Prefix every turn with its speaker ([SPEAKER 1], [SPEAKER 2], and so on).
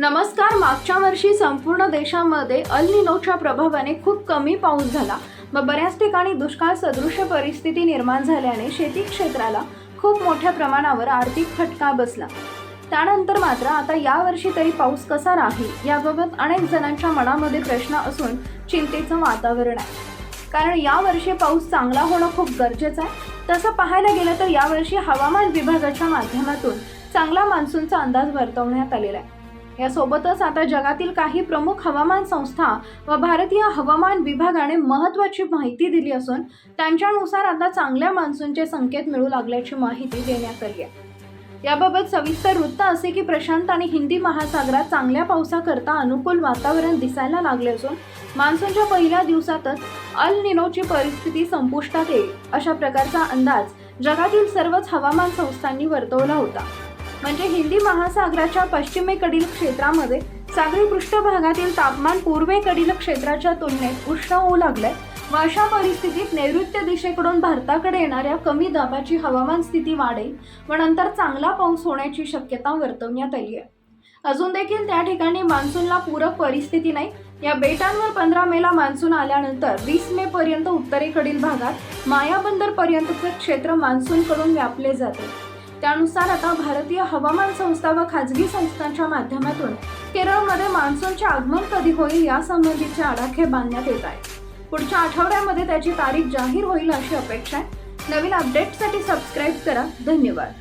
[SPEAKER 1] नमस्कार मागच्या वर्षी संपूर्ण देशामध्ये अल निनोच्या प्रभावाने खूप कमी पाऊस झाला. व बऱ्याच ठिकाणी दुष्काळ सदृश परिस्थिती निर्माण झाल्याने शेती क्षेत्राला खूप मोठ्या प्रमाणावर आर्थिक फटका बसला. त्यानंतर मात्र आता यावर्षी तरी पाऊस कसा राहील याबाबत अनेक जणांच्या मनामध्ये प्रश्न असून चिंतेचं वातावरण आहे. कारण यावर्षी पाऊस चांगला होणं खूप गरजेचं आहे. तसं पाहायला गेलं तर यावर्षी हवामान विभागाच्या माध्यमातून चांगला मान्सूनचा अंदाज वर्तवण्यात आलेला आहे. यासोबतच आता जगातील काही प्रमुख हवामान संस्था व भारतीय हवामान विभागाने महत्त्वाची माहिती दिली असून त्यांच्यानुसार आता चांगल्या मान्सूनचे संकेत मिळू लागल्याची माहिती देण्यात आली आहे. याबाबत सविस्तर वृत्त असे की प्रशांत आणि हिंदी महासागरात चांगल्या पावसाकरता अनुकूल वातावरण दिसायला लागले असून मान्सूनच्या पहिल्या दिवसातच अल निनोची परिस्थिती संपुष्टात येईल अशा प्रकारचा अंदाज जगातील सर्वच हवामान संस्थांनी वर्तवला होता. म्हणजे हिंदी महासागराच्या पश्चिमेकडील क्षेत्रामध्ये सागरी पृष्ठभागातील तापमान पूर्वेकडील क्षेत्राच्या तुलनेत उष्ण होऊ लागलंय व अशा परिस्थितीत नैऋत्य दिशेकडून भारताकडे येणाऱ्या कमी दाबाची हवामान स्थिती वाढेल व नंतर चांगला पाऊस होण्याची शक्यता वर्तवण्यात आली आहे. अजून देखील त्या ठिकाणी मान्सूनला पूरक परिस्थिती नाही. या बेटांवर पंधरा मेला मान्सून आल्यानंतर वीस मे पर्यंत उत्तरेकडील भागात मायाबंदर पर्यंतचे क्षेत्र मान्सूनकडून व्यापले जाते. त्यानुसार आता भारतीय हवामान संस्था व खाजगी संस्थांच्या माध्यमातून केरळमध्ये मान्सूनचे आगमन कधी होईल यासंबंधीचे आराखे बांधण्यात येत आहे पुढच्या आठवड्यामध्ये त्याची तारीख जाहीर होईल अशी अपेक्षा आहे. नवीन अपडेटसाठी सबस्क्राईब करा. धन्यवाद.